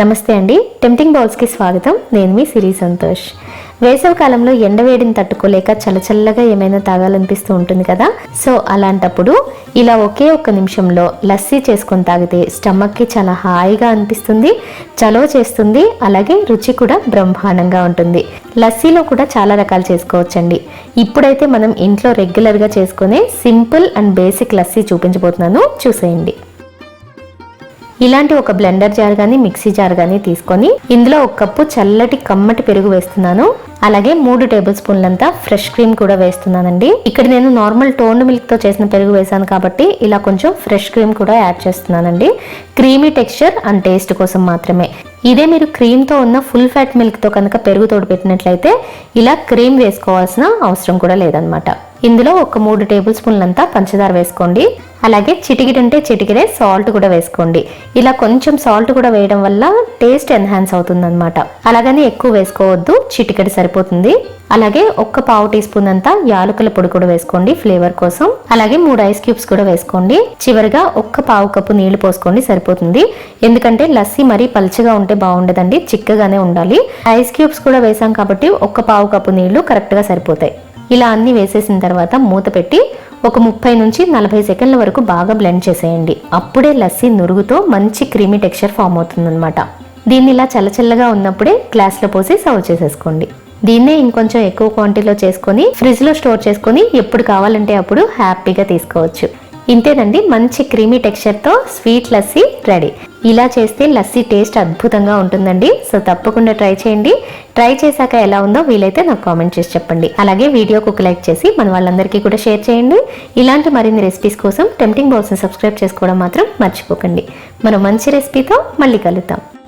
నమస్తే అండి. టెంప్టింగ్ బౌల్స్కి స్వాగతం. నేను మీ సిరి సంతోష్. వేసవి కాలంలో ఎండవేడిని తట్టుకోలేక చల్లచల్లగా ఏమైనా తాగాలనిపిస్తూ ఉంటుంది కదా? సో అలాంటప్పుడు ఇలా ఒకే ఒక్క నిమిషంలో లస్సీ చేసుకొని తాగితే స్టమక్కి చాలా హాయిగా అనిపిస్తుంది చలవ చేస్తుంది అలాగే రుచి కూడా బ్రహ్మాండంగా ఉంటుంది. లస్సీలో కూడా చాలా రకాలు చేసుకోవచ్చండి. ఇప్పుడైతే మనం ఇంట్లో రెగ్యులర్గా చేసుకునే సింపుల్ అండ్ బేసిక్ లస్సీ చూపించబోతున్నాను. చూసేయండి. ఇలాంటి ఒక బ్లెండర్ జార్ కానీ మిక్సీ జార్ కానీ తీసుకొని ఇందులో ఒక కప్పు చల్లటి కమ్మటి పెరుగు వేస్తున్నాను. అలాగే మూడు టేబుల్ స్పూన్లంతా ఫ్రెష్ క్రీమ్ కూడా వేస్తున్నానండి. ఇక్కడ నేను నార్మల్ టోన్డ్ మిల్క్తో చేసిన పెరుగు వేసాను కాబట్టి ఇలా కొంచెం ఫ్రెష్ క్రీమ్ కూడా యాడ్ చేస్తున్నానండి. క్రీమీ టెక్స్చర్ అండ్ టేస్ట్ కోసం మాత్రమే. ఇదే మీరు క్రీమ్తో ఉన్న ఫుల్ ఫ్యాట్ మిల్క్తో కనుక పెరుగు తోడు పెట్టినట్లయితే ఇలా క్రీమ్ వేసుకోవాల్సిన అవసరం కూడా లేదనమాట ఇందులో ఒక మూడు టేబుల్ స్పూన్లంతా పంచదార వేసుకోండి. అలాగే చిటికిడంటే చిటికిడే సాల్ట్ కూడా వేసుకోండి. ఇలా కొంచెం సాల్ట్ కూడా వేయడం వల్ల టేస్ట్ ఎన్హాన్స్ అవుతుంది అనమాట అలాగని ఎక్కువ వేసుకోవద్దు చిటికెడు సరిపోతుంది. అలాగే ఒక్క పావు టీ స్పూన్ అంతా యాలకుల పొడి కూడా వేసుకోండి ఫ్లేవర్ కోసం. అలాగే మూడు ఐస్ క్యూబ్స్ కూడా వేసుకోండి. చివరిగా ఒక్క పావు కప్పు నీళ్ళు పోసుకోండి సరిపోతుంది. ఎందుకంటే లస్సీ మరీ పలుచగా ఉంటే బాగుండదండి చిక్కగానే ఉండాలి. ఐస్ క్యూబ్స్ కూడా వేసాం కాబట్టి ఒక్క పావు కప్పు నీళ్ళు కరెక్ట్గా సరిపోతాయి. ఇలా అన్ని వేసేసిన తర్వాత మూత పెట్టి ఒక ముప్పై నుంచి నలభై సెకండ్ల వరకు బాగా బ్లెండ్ చేసేయండి. అప్పుడే లస్సీ నురుగుతో మంచి క్రీమీ టెక్స్చర్ ఫామ్ అవుతుందన్నమాట. దీన్ని ఇలా చల్లచల్లగా ఉన్నప్పుడే గ్లాస్లో పోసి సర్వ్ చేసేసుకోండి. దీన్నే ఇంకొంచెం ఎక్కువ క్వాంటిటీలో చేసుకొని ఫ్రిడ్జ్లో స్టోర్ చేసుకొని ఎప్పుడు కావాలంటే అప్పుడు హ్యాపీగా తీసుకోవచ్చు. ఇంతేనండి మంచి క్రీమీ టెక్స్చర్తో స్వీట్ లస్సీ రెడీ. ఇలా చేస్తే లస్సీ టేస్ట్ అద్భుతంగా ఉంటుందండి. సో తప్పకుండా ట్రై చేయండి. ట్రై చేశాక ఎలా ఉందో వీలైతే నాకు కామెంట్ చేసి చెప్పండి. అలాగే వీడియోకు ఒక లైక్ చేసి మన వాళ్ళందరికీ కూడా షేర్ చేయండి. ఇలాంటి మరిన్ని రెసిపీస్ కోసం టెంప్టింగ్ బాక్స్ని సబ్స్క్రైబ్ చేసుకోవడం మాత్రం మర్చిపోకండి. మనం మంచి రెసిపీతో మళ్ళీ కలుద్దాం.